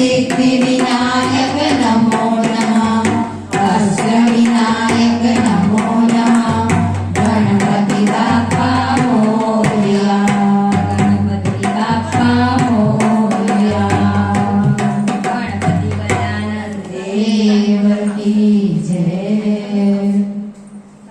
सिद्धिविनायक नमो नमः वस्त्रविनायक नमो नमः गणपति बाप्पा मोरया गणपति बाप्पा मोरया गणपति गजानन देव की जय